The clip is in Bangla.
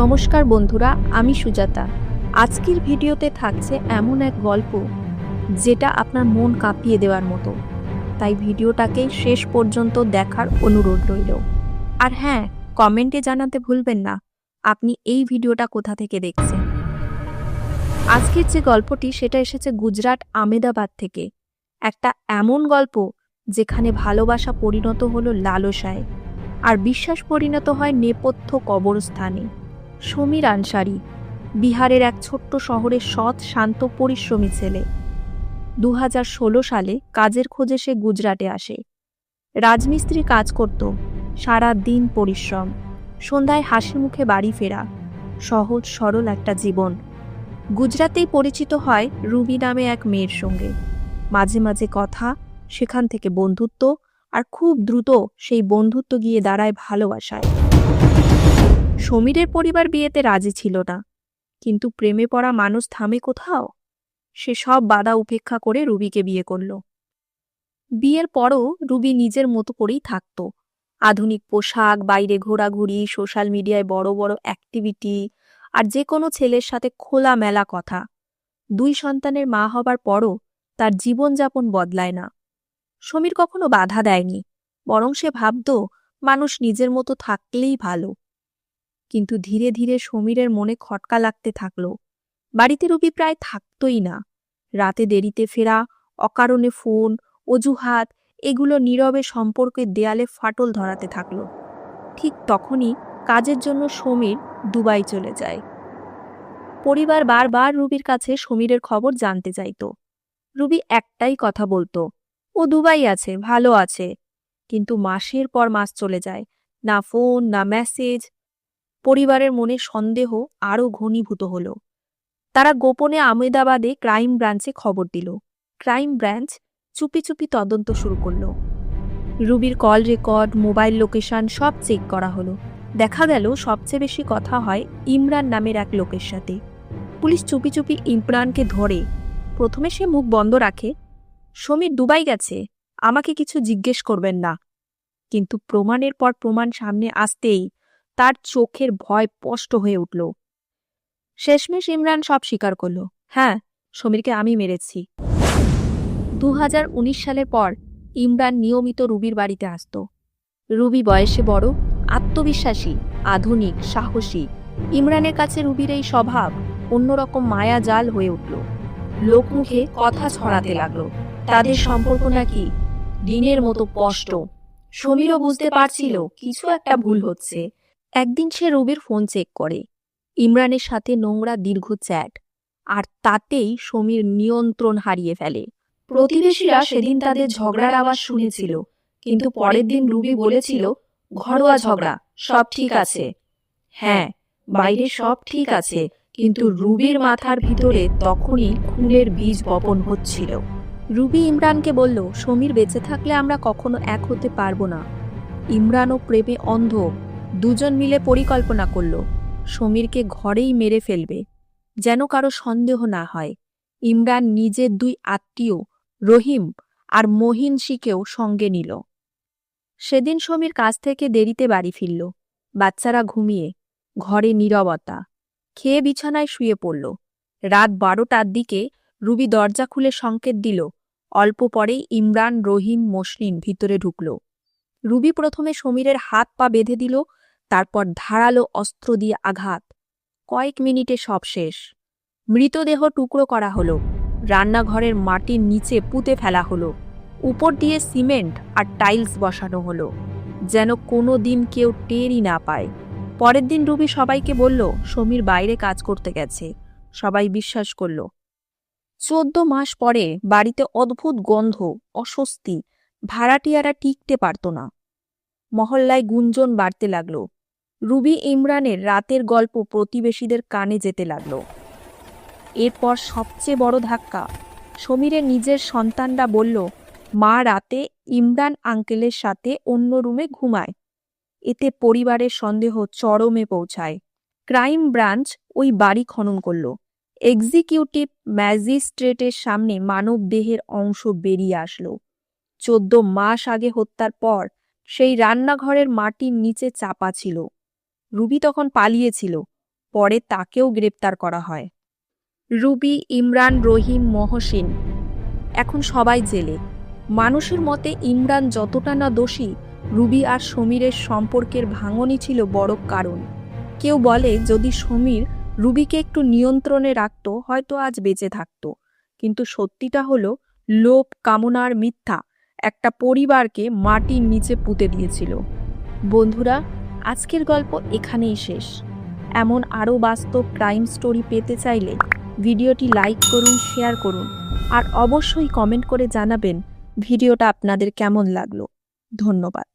নমস্কার বন্ধুরা, আমি সুজাতা। আজকের ভিডিওতে থাকছে এমন এক গল্প যেটা আপনার মন কাঁপিয়ে দেওয়ার মতো। তাই ভিডিওটাকে শেষ পর্যন্ত দেখার অনুরোধ রইল। আর হ্যাঁ কমেন্টে জানাতে ভুলবেন না, আপনি এই ভিডিওটা কোথা থেকে দেখছেন? আজকের যে গল্পটি, সেটা এসেছে গুজরাট আমেদাবাদ থেকে। একটা এমন গল্প যেখানে ভালোবাসা পরিণত হলো লালসায়, আর বিশ্বাস পরিণত হয় নেপথ্য কবরস্থানে। সমীর আনসারি, বিহারের এক ছোট্ট শহরের সৎ, শান্ত, পরিশ্রমী ছেলে। দু হাজার ষোলো সালে কাজের খোঁজে সে গুজরাটে আসে। রাজমিস্ত্রি কাজ করত, সারা দিন পরিশ্রম। সন্ধ্যায় হাসি মুখে বাড়ি ফেরা, সহজ, সরল একটা জীবন। গুজরাতেই পরিচিত হয় রুবি নামে এক মেয়ের সঙ্গে। মাঝে মাঝে কথা, সেখান থেকে বন্ধুত্ব, আর খুব দ্রুত সেই বন্ধুত্ব গিয়ে দাঁড়ায় ভালোবাসায়। সমীরের পরিবার বিয়েতে রাজি ছিল না। কিন্তু প্রেমে পড়া মানুষ থামে কোথাও? সে সব বাধা উপেক্ষা করে রুবিকে বিয়ে করল। বিয়ের পরও রুবি নিজের মতো করেই থাকত। আধুনিক পোশাক, বাইরে ঘোরাঘুরি, সোশ্যাল মিডিয়ায় বড় বড় অ্যাক্টিভিটি আর যে কোনো ছেলের সাথে খোলা মেলা কথা। দুই সন্তানের মা হবার পরও তার জীবনযাপন বদলায় না। সমীর কখনো বাধা দেয়নি, বরং সে ভাবত মানুষ নিজের মতো থাকলেই ভালো। কিন্তু ধীরে ধীরে সমীরের মনে খটকা লাগতে থাকল। বাড়িতে রবি প্রায় থাকতই না। রাতে দেরিতে ফেরা, অকারণে ফোন, অজুহাত, এগুলো নীরবে সম্পর্কের দেয়ালে ফাটল ধরাতে থাকল। ঠিক তখনই কাজের জন্য সমীর দুবাই চলে যায়। পরিবার বারবার রুবির কাছে সমীরের খবর জানতে চাইত। রুবি একটাই কথা বলতো, ও দুবাই আছে, ভালো আছে। কিন্তু মাসের পর মাস চলে যায়। না ফোন, না মেসেজ পরিবারের মনে সন্দেহ আরও ঘনীভূত হল। তারা গোপনে আমেদাবাদে ক্রাইম ব্রাঞ্চে খবর দিল। ক্রাইম ব্রাঞ্চ চুপি চুপি তদন্ত শুরু করল। রুবির কল রেকর্ড, মোবাইল লোকেশন সব চেক করা হলো। দেখা গেল সবচেয়ে বেশি কথা হয় ইমরান নামের এক লোকের সাথে। পুলিশ চুপি চুপি ইমরানকে ধরে। প্রথমে সে মুখ বন্ধ রাখে, সমীর দুবাই গেছে, আমাকে কিছু জিজ্ঞেস করবেন না। কিন্তু প্রমাণের পর প্রমাণ সামনে আসতেই তার চোখের ভয় স্পষ্ট হয়ে উঠল। শেষমেশ ইমরান সব স্বীকার করল হ্যাঁ সমীরকে আমি মেরেছি। দু হাজার উনিশ সালের পর ইমরান নিয়মিত রুবির বাড়িতে আসত। রুবি বয়সে বড়, আত্মবিশ্বাসী, আধুনিক, সাহসী। ইমরানের কাছে রুবির এই স্বভাব অন্যরকম মায়া জাল হয়ে উঠল। লোকমুখে কথা ছড়াতে লাগল, তাদের সম্পর্ক নাকি দিনের মতো স্পষ্ট? সমীরও বুঝতে পারছিল কিছু একটা ভুল হচ্ছে। একদিন সে রবির ফোন চেক করে। ইমরানের সাথে নোংরা দীর্ঘ চ্যাট আর তাতেই সমীর নিয়ন্ত্রণ হারিয়ে ফেলে। প্রতিবেশীরা সেদিন তাদের ঝগড়ার আওয়াজ শুনেছিল, কিন্তু পরের দিন রুবি বলেছিল, ঘরোয়া ঝগড়া, সব ঠিক আছে। হ্যাঁ বাইরে সব ঠিক আছে, কিন্তু রুবির মাথার ভিতরে তখনই খুনের বীজ বপন হচ্ছিল। রুবি ইমরানকে বলল, সমীর বেঁচে থাকলে আমরা কখনো এক হতে পারব না। ইমরানও প্রেমে অন্ধ। দুজন মিলে পরিকল্পনা করল, সমীরকে ঘরেই মেরে ফেলবে। যেন কারও সন্দেহ না হয়, ইমরান নিজের দুই আত্মীয়, রহিম আর মহিন শিকেও সঙ্গে নিল। সেদিন সমীর কাছ থেকে দেরিতে বাড়ি ফিরল। বাচ্চারা ঘুমিয়ে, ঘরে নীরবতা, খেয়ে বিছানায় শুয়ে পড়ল। রাত বারোটার দিকে রুবি দরজা খুলে সংকেত দিল, অল্প পরেই ইমরান, রহিম, মসলিন ভিতরে ঢুকল। রুবি প্রথমে সমীরের হাত পা বেঁধে দিল তারপর ধারালো অস্ত্র দিয়ে আঘাত। কয়েক মিনিটে সব শেষ। মৃতদেহ টুকরো করা হলো। রান্নাঘরের মাটির নিচে পুঁতে ফেলা হলো। উপর দিয়ে সিমেন্ট আর টাইলস বসানো হলো। যেন কোনো দিন কেউ টেরই না পায়। পরের দিন রুবি সবাইকে বলল, সমীর বাইরে কাজ করতে গেছে। সবাই বিশ্বাস করল। চোদ্দ মাস পরে বাড়িতে অদ্ভুত গন্ধ, অস্বস্তি, ভাড়াটিয়ারা টিকতে পারত না। মহল্লায় গুঞ্জন বাড়তে লাগল। রুবি ইমরানের রাতের গল্প প্রতিবেশীদের কানে যেতে লাগল। এরপর সবচেয়ে বড় ধাক্কা, সমীরের নিজের সন্তানরা বলল, মা রাতে ইমরান আঙ্কেলের সাথে অন্য রুমে ঘুমায়। এতে পরিবারের সন্দেহ চরমে পৌঁছায়। ক্রাইম ব্রাঞ্চ ওই বাড়ি খনন করল। এক্সিকিউটিভ ম্যাজিস্ট্রেটের সামনে মানবদেহের অংশ বেরিয়ে আসলো। চোদ্দ মাস আগে হত্যার পর সেই রান্নাঘরের মাটির নিচে চাপা ছিল। রুবি তখন পালিয়েছিল, পরে তাকেও গ্রেপ্তার করা হয়। রুবি, ইমরান, রহিম, মহসিন, এখন সবাই জেলে। মানুষের মতে ইমরান যতটা না দোষী, রুবি আর সমীরের সম্পর্কের ভাঙনই ছিল বড় কারণ। কেউ বলে, যদি সমীর রুবিকে একটু নিয়ন্ত্রণে রাখত, হয়তো আজ বেঁচে থাকতো। কিন্তু সত্যিটা হলো, লোভ কামনার মিথ্যা একটা পরিবারকে মাটির নিচে পুঁতে দিয়েছিল। বন্ধুরা আজকের গল্প এখানেই শেষ। এমন আরও বাস্তব ক্রাইম স্টোরি পেতে চাইলে ভিডিওটি লাইক করুন শেয়ার করুন, আর অবশ্যই কমেন্ট করে জানাবেন ভিডিওটা আপনাদের কেমন লাগল। ধন্যবাদ।